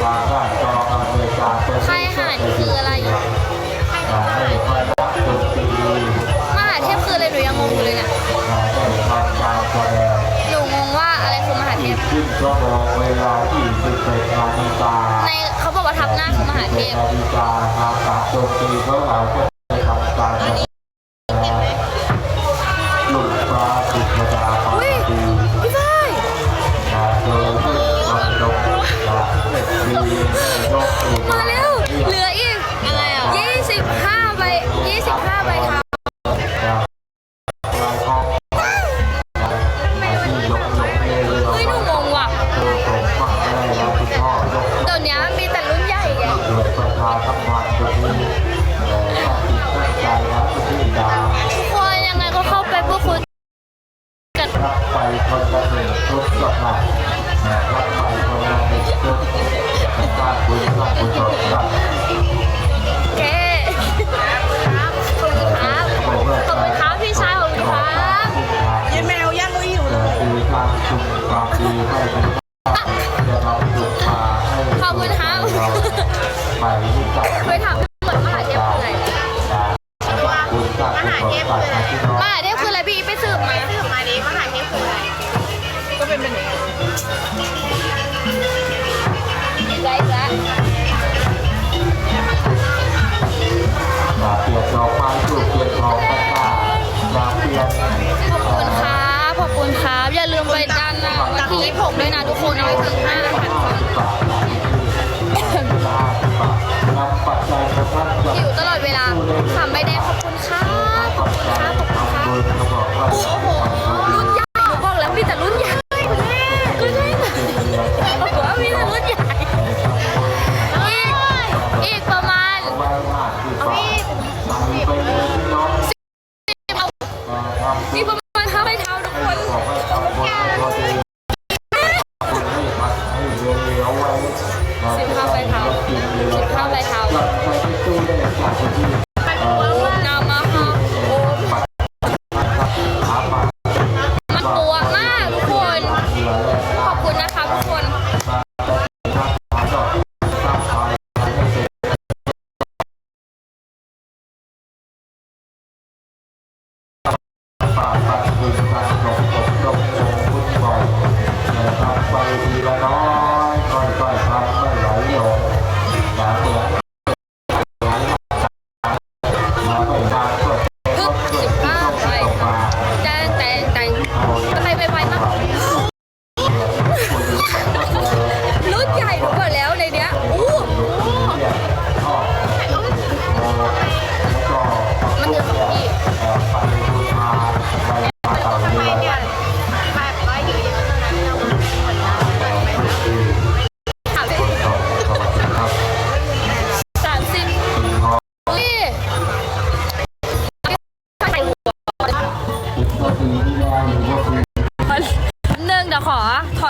ทใครหารคืออะไรมหาเทพคืออะไรหนูยังงงอยู่เลยเนี่ยหนูงงว่าอะไรคือมหาเทพในเขาบอกว่าทับหน้าคือมหาเทพ คนละหนึ่งชุดสมัครรัไปคนละหนึ่งร้าารเคคณครับขอบคุณครับพี่ชายของครับยันแมวย่งลุยอยู่เลยคือความขควาให้เป็นจะนำสุขมาใขอบคุณครับไปรู้จักไปทำ มีผมด้วยนะทุกคนเอาไว้ถึงห้าพันคนหิวตลอดเวลาทำไม่ได้ขอบคุณค่ะขอบคุณค่ะขอบคุณค่ะ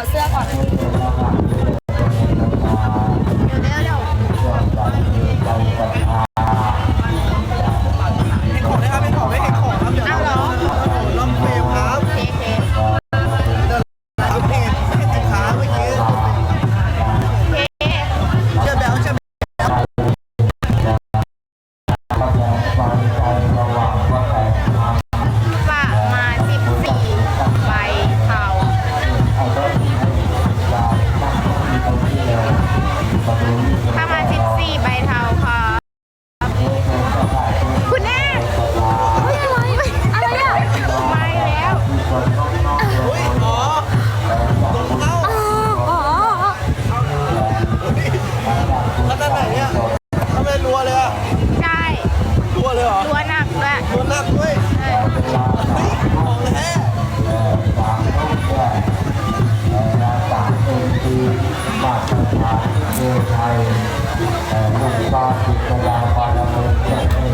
老师好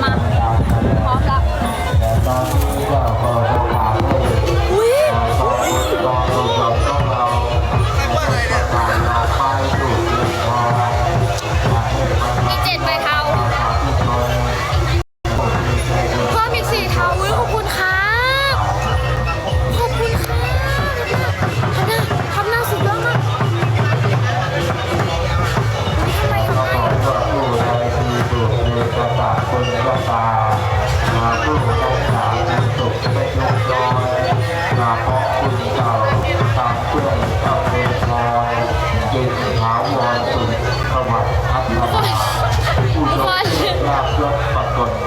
มาพร้อมแล้ว สวัสดิ์อัตตาผู้ทรงราบยศปรากฏ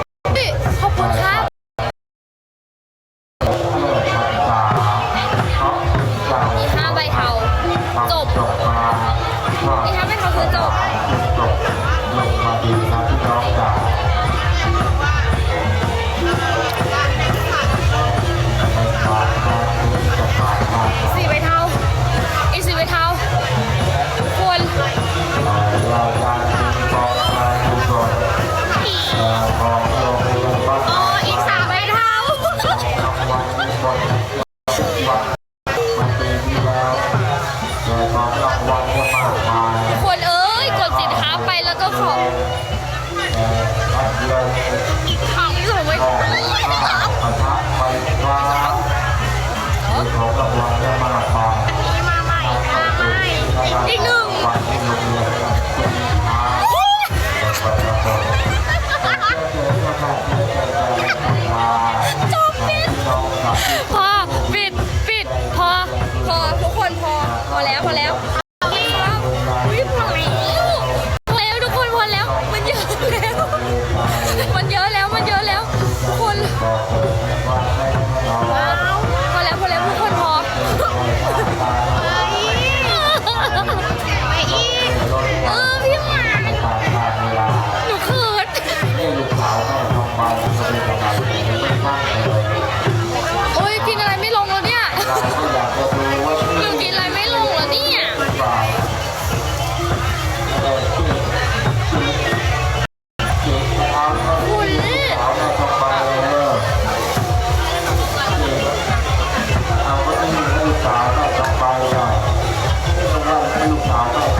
ก็สบายใจที่ตรงนั้ลูกสาวก็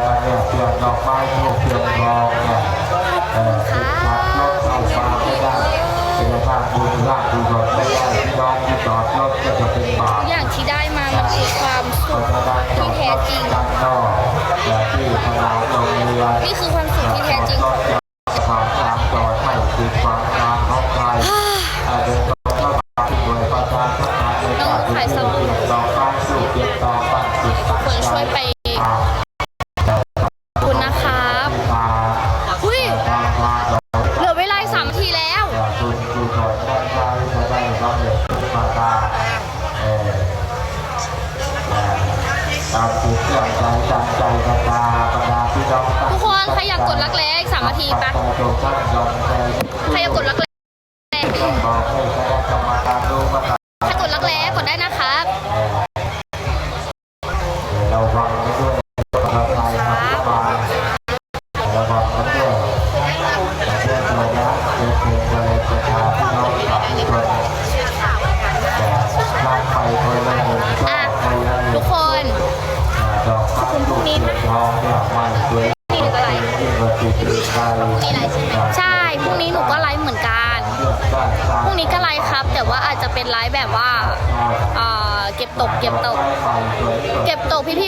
เนี่ยเปลี่ยนดอกไม้ถูกเปลี่ยนรองเนี่ยเออขับรถเข้ามาไม่ได้เป็นภาพบุญราดูรถไม่ได้พี่น้องที่จอดรถก็จะเป็นบาปทุกอย่างที่ได้มามันคือความสุขที่แท้จริง ด้านนอกอย่าที่พนามลงเรือนี่คือความสุขที่แท้จริง รถจะ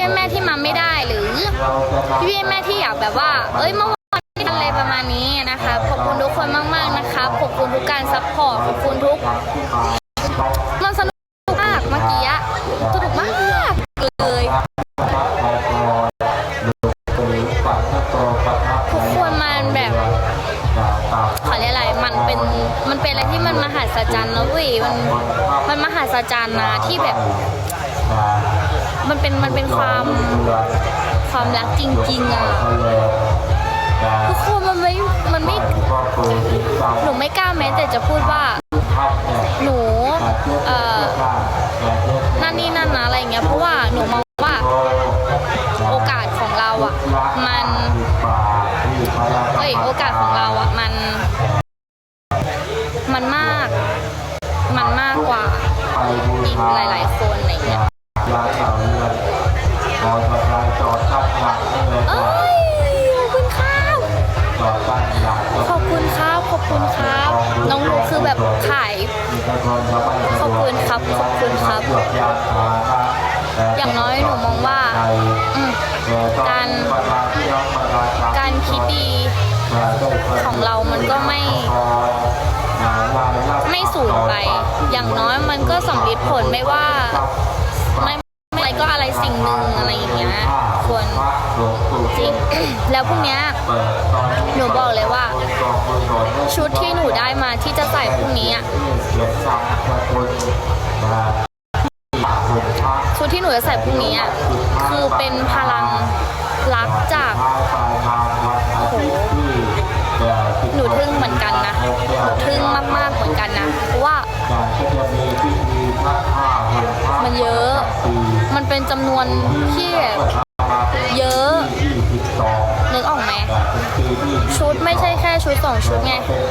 พี่แม่ที่มาไม่ได้หรือพี่แม่ที่อยากแบบว่า เอ้ยเมื่อวานอะไรประมาณนี้นะคะขอบคุณทุกคนมากๆนะคะขอบคุณทุกการซัพพอร์ตขอบคุณทุก มันเป็นมันเป็นความความรักจริงๆอะทุกคนมันไม่มันไม่หนูไม่กล้าแม้แต่จะพูดว่า หนูเอ่อนั่นนี่นั่นนะอะไรอย่างเงี้ยเพราะว่าหนูมอง อย่างน้อยหนูมองว่าการการคิดดีของเรามันก็ไม่ ไม่สูญไป อย่างน้อยมันก็สำลิดผลไม่ว่า ไม่ไม่อะไรก็อะไรสิ่งหนึ่งอะไรอย่างเงี้ยควรจริง แล้วพรุ่งเนี้ยหนูบอกเลยว่า ชุดที่หนูได้มาที่จะใส่พรุ่งนี้อะ ชุดที่หนูจะใส่พรุ่งนี้อะคือเป็นพลังรักจากโอ้โหหนูทึ่งเหมือนกันนะหนูทึ่งมากๆเหมือนกันนะเพราะว่ามันเยอะ มันเป็นจำนวนที่เยอะนึกออกไหมชุดไม่ใช่แค่ชุดสองชุดไงคว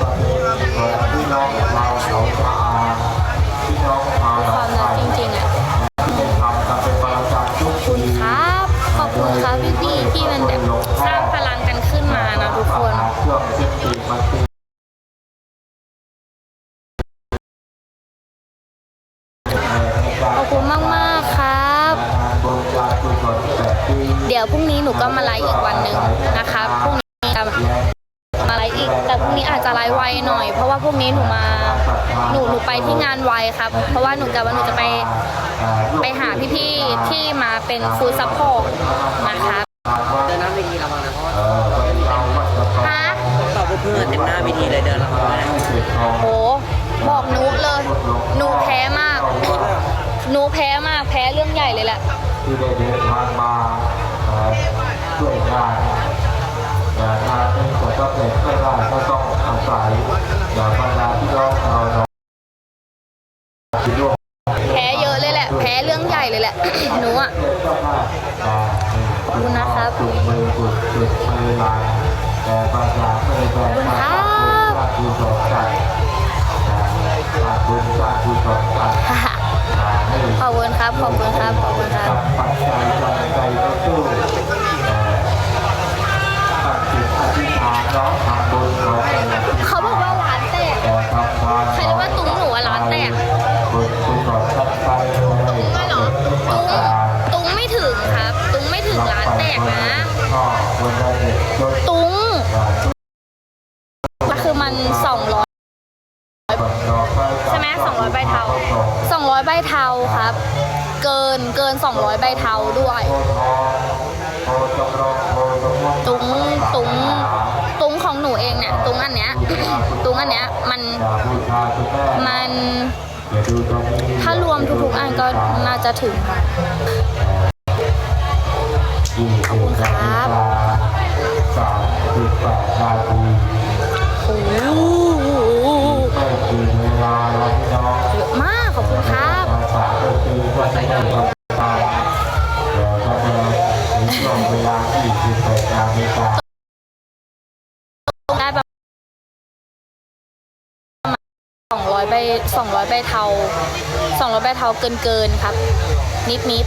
คุณมากๆครับ เดี๋ยวพรุ่งนี้หนูก็มาไลฟ์อีกวันหนึ่งนะคะพรุ่งนี้จะมาไลฟ์อีก แต่พรุ่งนี้อาจจะไลฟ์ไวหน่อย เพราะว่าพรุ่งนี้หนูมาหนูหนูไปที่งานไวครับ เพราะว่าหนูจะว่าหนูจะไปไปหาพี่ๆที่มาเป็นฟูลซัพพอร์ตนะคะเดินหน้าเวทีระวังนะเพราะว่าฮะตอบเพื่อนเต็มหน้าเวทีเลยเดินระวังนะโหบอ หนูแพ้มากแพ้เรื่องใหญ่เลยแหละ ที่ได้เดินทางมาช่วยงานแต่งานนี้จะต้องเสร็จไม่ได้ก็ต้องอาศัยอย่าบรรดาพี่น้องเราเนาะที่ร่วมแพ้เยอะเลยแหละ แพ้เรื่องใหญ่เลยแหละ หนูอะเจ้าหน้าอ่าขอบคุณนะครับขอบคุณครับ ตุ้งคือมัน200ใช่ไหม200ใบเทา200ใบเทาครับ เกินเกิน200ใบเทาด้วย ตุ้งตุ้งตุ้งของหนูเองเนี่ยตุ้งอันเนี้ยตุ้งอันเนี้ยมันมันถ้ารวมทุกๆอันก็น่าจะถึงขอบคุณครับ สามสิบแปดนาทีโอ้โหไม่ถึงเวลาแล้วพี่น้องเยอะมากขอบคุณครับสามนาทีก็จะได้ทำตามเดี๋ยวก็จะในช่วงเวลาที่สิบแปดนาฬิกาได้ประมาณ200ใบ200ใบเทา200ใบเทาเกินเกินครับ นิดนิด